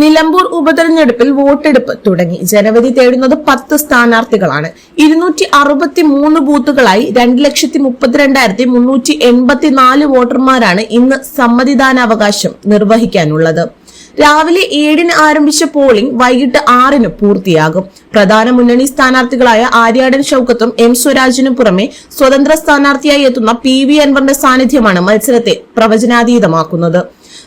നിലമ്പൂർ ഉപതെരഞ്ഞെടുപ്പിൽ വോട്ടെടുപ്പ് തുടങ്ങി. ജനവധി തേടുന്നത് പത്ത് സ്ഥാനാർത്ഥികളാണ്. ഇരുന്നൂറ്റി അറുപത്തി മൂന്ന് ബൂത്തുകളായി രണ്ട് ലക്ഷത്തി മുപ്പത്തിരണ്ടായിരത്തി മുന്നൂറ്റി എൺപത്തിനാല് വോട്ടർമാരാണ് ഇന്ന് സമ്മതിദാനാവകാശം നിർവഹിക്കാനുള്ളത്. രാവിലെ ഏഴിന് ആരംഭിച്ച പോളിംഗ് വൈകിട്ട് ആറിന് പൂർത്തിയാകും. പ്രധാന മുന്നണി സ്ഥാനാർത്ഥികളായ ആര്യാടൻ ഷൌക്കത്തും എം സ്വരാജിനും പുറമെ സ്വതന്ത്ര സ്ഥാനാർത്ഥിയായി എത്തുന്ന പി വി അൻവറിന്റെ സാന്നിധ്യമാണ് മത്സരത്തെ പ്രവചനാതീതമാക്കുന്നത്.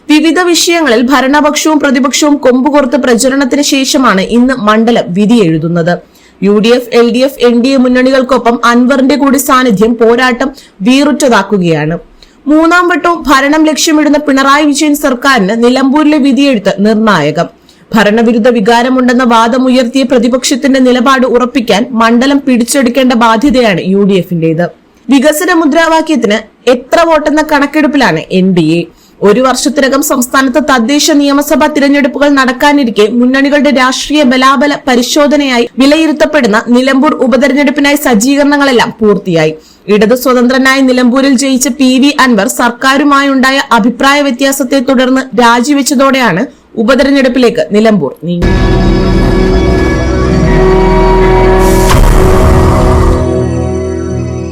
വിവിധ വിഷയങ്ങളിൽ ഭരണപക്ഷവും പ്രതിപക്ഷവും കൊമ്പുകോർത്ത് പ്രചരണത്തിന് ശേഷമാണ് ഇന്ന് മണ്ഡലം വിധി എഴുതുന്നത്. U D F L D F N D A മുന്നണികൾക്കൊപ്പം അൻവറിന്റെ കൂടി സാന്നിധ്യം പോരാട്ടം വീറുറ്റതാക്കുകയാണ് മൂന്നാം വട്ടവും ഭരണം ലക്ഷ്യമിടുന്ന പിണറായി വിജയൻ സർക്കാരിന് നിലമ്പൂരിലെ വിധിയെഴുത്ത് നിർണായകം. ഭരണവിരുദ്ധ വികാരമുണ്ടെന്ന വാദമുയർത്തിയ പ്രതിപക്ഷത്തിന്റെ നിലപാട് ഉറപ്പിക്കാൻ മണ്ഡലം പിടിച്ചെടുക്കേണ്ട ബാധ്യതയാണ് യു ഡി എഫിന്റേത് വികസന മുദ്രാവാക്യത്തിന് എത്ര വോട്ടെന്ന കണക്കെടുപ്പിലാണ് എൻ ഡി എ. ഒരു വർഷത്തിനകം സംസ്ഥാനത്ത് തദ്ദേശ നിയമസഭാ തിരഞ്ഞെടുപ്പുകൾ നടക്കാനിരിക്കെ മുന്നണികളുടെ രാഷ്ട്രീയ ബലാബല പരിശോധനയായി വിലയിരുത്തപ്പെടുന്ന നിലമ്പൂർ ഉപതെരഞ്ഞെടുപ്പിനായി സജ്ജീകരണങ്ങളെല്ലാം പൂർത്തിയായി. ഇടതു സ്വതന്ത്രനായ നിലമ്പൂരിൽ ജയിച്ച പി വി അൻവർ സർക്കാരുമായുണ്ടായ അഭിപ്രായ വ്യത്യാസത്തെ തുടർന്ന് രാജിവെച്ചതോടെയാണ് ഉപതെരഞ്ഞെടുപ്പിലേക്ക് നിലമ്പൂർ നീങ്ങി